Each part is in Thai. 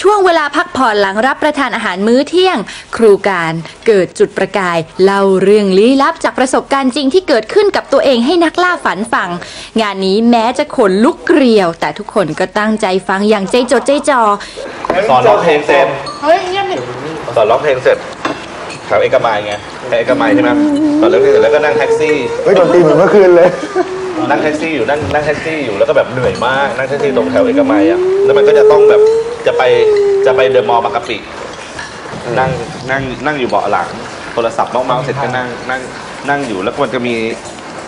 ช่วงเวลาพักผ่อนหลังรับประทานอาหารมื้อเที่ยง ครูการเกิดจุดประกาย เล่าเรื่องลี้ลับจากประสบการณ์จริงที่เกิดขึ้นกับตัวเองให้นักล่าฝันฟัง งานนี้แม้จะขนลุกเกลียว แต่ทุกคนก็ตั้งใจฟังอย่างใจจดใจจ่อสอนร้องเพลงเสร็จเฮ้ยเงียบดิสอนร้องเพลงเสร็จแถวเอกมัยไงแถวเอกมัยใช่ไหมสอนร้องเพลงเสร็จแล้วก็นั่งแท็กซี่เฮ้ยโดนตีเหมือนเมื่อคืนเลย นั่งแท็กซี่อยู่นั่งนั่งแท็กซี่อยู่แล้วก็แบบเหนื่อยมากนั่งแท็กซี่ตรงแถวเอกมัยอะแล้วมันก็จะต้องแบบจะไปจะไปเดอะมอลล์บางกะปินั่งนั่งนั่งอยู่เบาะหลังโทรศัพท์เมาส์ๆเสร็จก็นั่งนั่งนั่งอยู่แล้วก็มันจะมี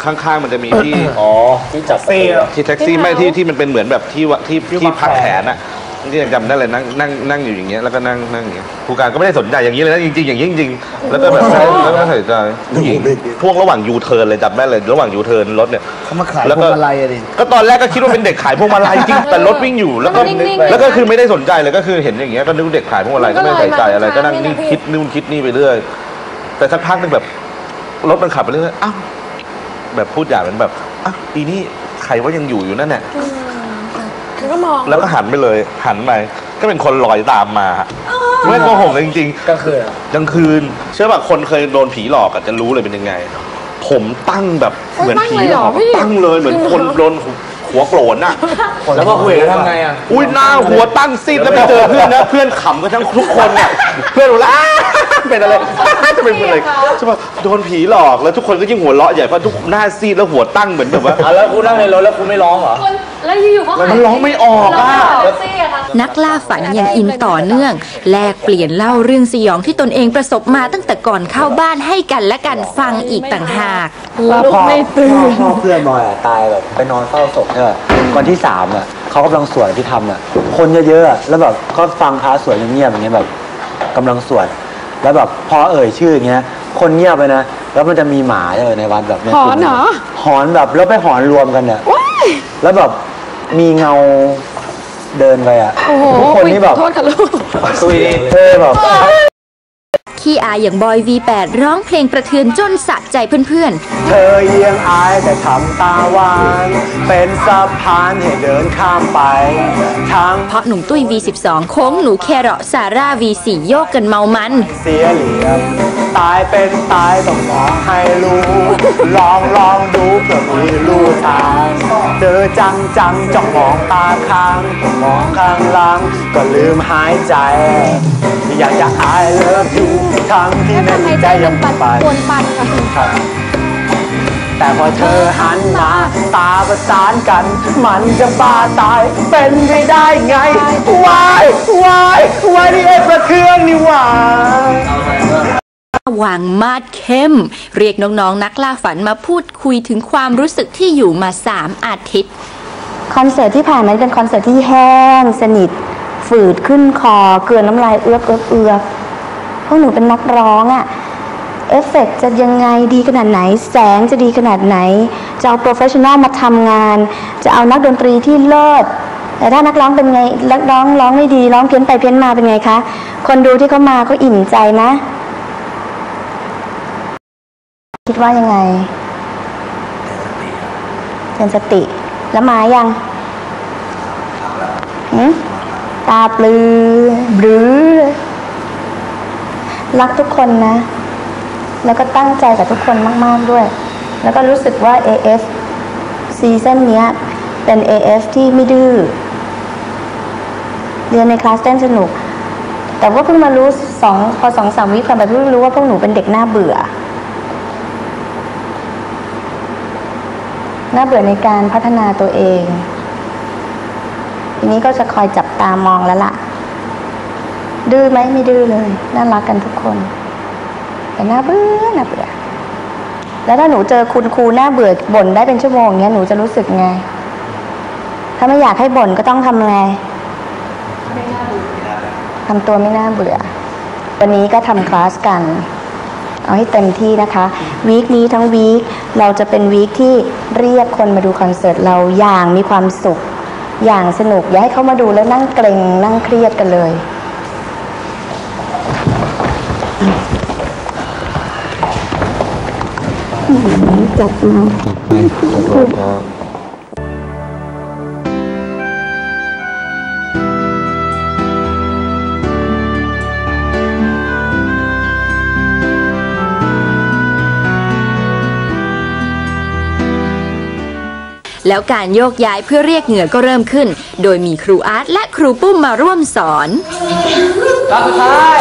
ข้างๆมันจะมีที่ อ๋อที่จัดเซ่ที่แท็กซี่ไม่ที่ที่มันเป็นเหมือนแบบที่วะที่ที่พักแขนอะ ที่ยังจำได้เลยนั่งนั่งนั่งอยู่อย่างเงี้ยแล้วก็นั่งนั่งอย่างเงี้ยครูการก็ไม่ได้สนใจอย่างนี้เลยนะจริงๆอย่างนี้จริงๆแล้วก็แบบแล้วก็ไม่ใส่ใจผู้หญิงพวกระหว่างยูเทิร์นเลยจำได้เลยระหว่างยูเทิร์นรถเนี่ย เขามาขายแล้วพก็ วงมาลัยอะดิก็ตอนแรกก็คิดว่าเป็นเด็กขายพวงมาลัยจริงแต่รถวิ่งอยู่แล้วก็แล้วก็คือไม่ได้สนใจเลยก็คือเห็นอย่างเงี้ยก็นึกว่าเด็กขายพวงมาลัยก็ไม่ได้ใส่ใจอะไรก็นั่งนี่คิดนู่นคิดนี่ไปเรื่อยแต่สักพักหนึงแบบรถมันขับไปเรื่อยอ้าวแบบพูดอย่างนั้นแบบอ้าวอีนี่ใครว่ายังอยู่อยู่นั่นแหละ แล้วก็มองแล้วก็หันไปเลยหันไปก็เป็นคนลอยตามมาไม่โกหกเลยจริงก็คือๆกลางคืน เชื่อป่ะคนเคยโดนผีหลอกอะจะรู้เลยเป็นยังไง ผมตั้งแบบเหมือนผีหลอกตั้งเลยเหมือนคนโดนหัวโกรนน่ะแล้วก็คุยกันทำไงอะ อุ้ยหน้าหัวตั้งซีดแล้วไปเจอเพื่อนนะเพื่อนขำกันทั้งทุกคนเนี่ยเพื่อนบอกว่าอ้าเป็นอะไรจะเป็นอะไรใช่ป่ะโดนผีหลอกแล้วทุกคนก็ยิ่งหัวเราะใหญ่เพราะทุกหน้าซีดแล้วหัวตั้งเหมือนแบบว่า อะแล้วคุณนั่งในรถแล้วคุณไม่ร้องเหรอ แล้วอยู่ๆก็มันร้องไม่ออกอะแท็กซี่อะค่ะนักล่าฝันยังอินต่อเนื่อง แลกเปลี่ยนเล่าเรื่องสยองที่ตนเองประสบมาตั้งแต่ก่อนเข้าบ้านให้กันและกันฟังอีกต่างหากลุกไม่ตื่นพ่อเพื่อนบอยอะตายแบบไปนอนเฝ้าศพใช่ป่ะวันที่สามอะเขากำลังสวดที่ทำอะคนเยอะๆอะแล้วแบบก็ฟังพระสวดเงียบๆอย่างเงี้ยแบบกำลังสวดแล้วแบบพอเอ่ยชื่ออย่างเงี้ย คนเงียบไปนะแล้วมันจะมีหมาเลยในวัดแบบเนี้ยหอนเหรอ หอนแบบแล้วไปหอนรวมกันเนี่ยแล้วแบบ มีเงาเดินไปอะ โอ้โหทุกคนนี่แบบโทษค่ะลูก ตุยเท่แบบขี้อายอย่างบอย V8 ร้องเพลงประเทือนจนสะใจเพื่อนเธอเยียงอายแต่ทำตาหวาน เป็นสะพานให้เดินข้ามไป ทางๆเพราะหนุ่มตุ้ย V12 โค้งหนูแครอทซาร่า V4 โยกกันเมามัน เสียเหลี่ยม ตายเป็นตายต้องมองให้รู้ ลองลองดูเพื่อมีรู้ทางเจอจังจังจ้องมองตาค้างมองข้างหลังก็ลืมหายใจ อยากจะอายเลิฟอยู่ทั้งที่ในใจยังไปปวนปันค่ะแต่พอเธอหันมาตาประสานกัน มันจะบ้าตายเป็นไปได้ไงวายวายวายนี่เอประเครื่องนี่หว่าวางมาดเข้ม เรียกน้องๆ นักล่าฝันมาพูดคุยถึงความรู้สึกที่อยู่มา 3 อาทิตย์ คอนเสิร์ตที่ผ่านมาเป็นคอนเสิร์ตที่แห้ง สนิท ฝืดขึ้นคอ เกลือนน้ำลายเอื้อกเอื้อกเอือกพ วกหนูเป็นนักร้องอะเอฟเฟกต์จะยังไงดีขนาดไหน แสงจะดีขนาดไหน จะเอาโปรเฟชชั่นอลมาทำงาน จะเอานักดนตรีที่เลิศแต่ถ้านักร้องเป็นไงนักร้องร้องไม่ดีร้องเพี้ยนไปเพี้ยนมาเป็นไงคะ คนดูที่เขามาเขาอิ่มใจไหมคิดว่ายังไงเตือนสติ แล้วมายังหืมตาปลือบรือ รักทุกคนนะ แล้วก็ตั้งใจกับทุกคนมาก ๆด้วย แล้วก็รู้สึกว่า AF ซีซั่นนี้เป็น AF ที่ไม่ดื้อเรียนในคลาสเต้นสนุก แต่ว่าเพิ่งมารู้สองพอสองสามวิผ่านไปเพิ่งรู้ว่าพวกหนูเป็นเด็กหน้าเบื่อหน่าเบื่อในการพัฒนาตัวเองทีนี้ก็จะคอยจับตามองแล้วล่ะ ดื้อไหมไม่ดื้อเลย น่ารักกันทุกคน แต่น่าเบื่อน่าเบื่อแล้วถ้าหนูเจอคุณครูหน่าเบื่อบ่นได้เป็นชั่วโมงเงี้ยหนูจะรู้สึกไง ถ้าไม่อยากให้บ่นก็ต้องทำไงทำตัวไม่น่าเบื่อ วันนี้ก็ทำคลาสกัน เอาให้เต็มที่นะคะ วีคนี้ทั้งวีคเราจะเป็นวีคที่เรียกคนมาดูคอนเสิร์ตเราอย่างมีความสุข อย่างสนุก อย่าให้เขามาดูแล้วนั่งเกรงนั่งเครียดกันเลย จัดมาอกับแล้วการโยกย้ายเพื่อเรียกเหงื่อก็เริ่มขึ้น โดยมีครูอาร์ตและครูปุ้มมาร่วมสอนตาสุดท้าย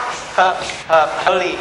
ha, ha, ali.